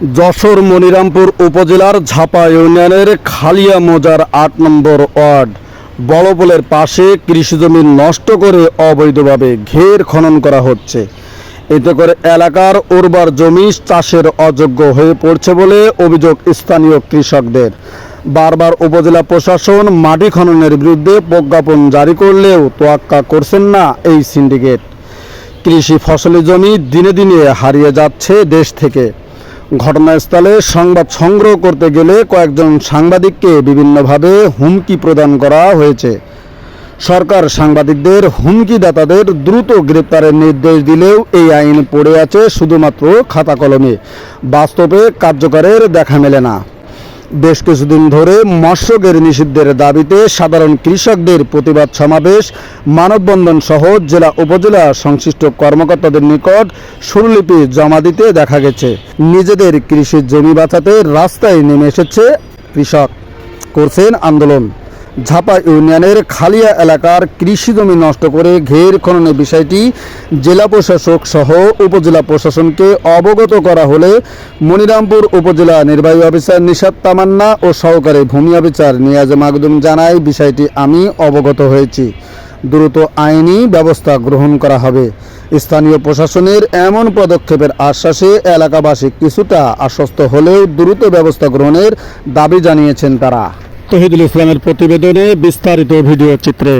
যশোর মনিরামপুর উপজেলার ঝাপা ইউনিয়নের খালিয়া মোজার আট নম্বর ওয়ার্ড বড়পোলের পাশে কৃষিজমি নষ্ট করে অবৈধভাবে ঘের খনন করা হচ্ছে। এতে করে এলাকার উর্বর জমি চাষের অযোগ্য হয়ে পড়ছে বলে অভিযোগ স্থানীয় কৃষকদের। বারবার উপজেলা প্রশাসন মাটি খননের বিরুদ্ধে প্রজ্ঞাপন জারি করলেও তোয়াক্কা করছেন না এই সিন্ডিকেট। কৃষি ফসলি জমি দিনে দিনে হারিয়ে যাচ্ছে দেশ থেকে। ঘটনাস্থলে সংবাদ সংগ্রহ করতে গেলে কয়েকজন সাংবাদিককে বিভিন্নভাবে হুমকি প্রদান করা হয়েছে। সরকার সাংবাদিকদের হুমকিদাতাদের দ্রুত গ্রেপ্তারের নির্দেশ দিলেও এই আইন পড়ে আছে শুধুমাত্র খাতা কলমে। বাস্তবে কার্যকরের দেখা মেলে না। বেশ কিছুদিন ধরে মৎস্যগের নিষিদ্ধের দাবিতে সাধারণ কৃষকদের প্রতিবাদ সমাবেশ মানববন্ধন সহ জেলা উপজেলা সংশ্লিষ্ট কর্মকর্তাদের নিকট সুরলিপি জমা দিতে দেখা গেছে। নিজেদের কৃষির জমি বাঁচাতে রাস্তায় নেমে এসেছে কৃষক। করছেন আন্দোলন। ঝাপা ইউনিয়নের খালিয়া এলাকার কৃষি জমি নষ্ট করে ঘের খননের বিষয়টি জেলা প্রশাসক সহ উপজেলা প্রশাসনকে অবগত করা হলে মনিরামপুর উপজেলা নির্বাহী অফিসার নিশাদ তামান্না ও সহকারী ভূমি অফিসার নিয়াজ মাকদুম জানায়, বিষয়টি আমি অবগত হয়েছি। দ্রুত আইনি ব্যবস্থা গ্রহণ করা হবে। স্থানীয় প্রশাসনের এমন পদক্ষেপের আশ্বাসে এলাকাবাসী কিছুটা আশ্বস্ত হলেও দ্রুত ব্যবস্থা গ্রহণের দাবি জানিয়েছেন তারা। তহিদুল ইসলামের প্রতিবেদনে বিস্তারিত ভিডিও চিত্রে।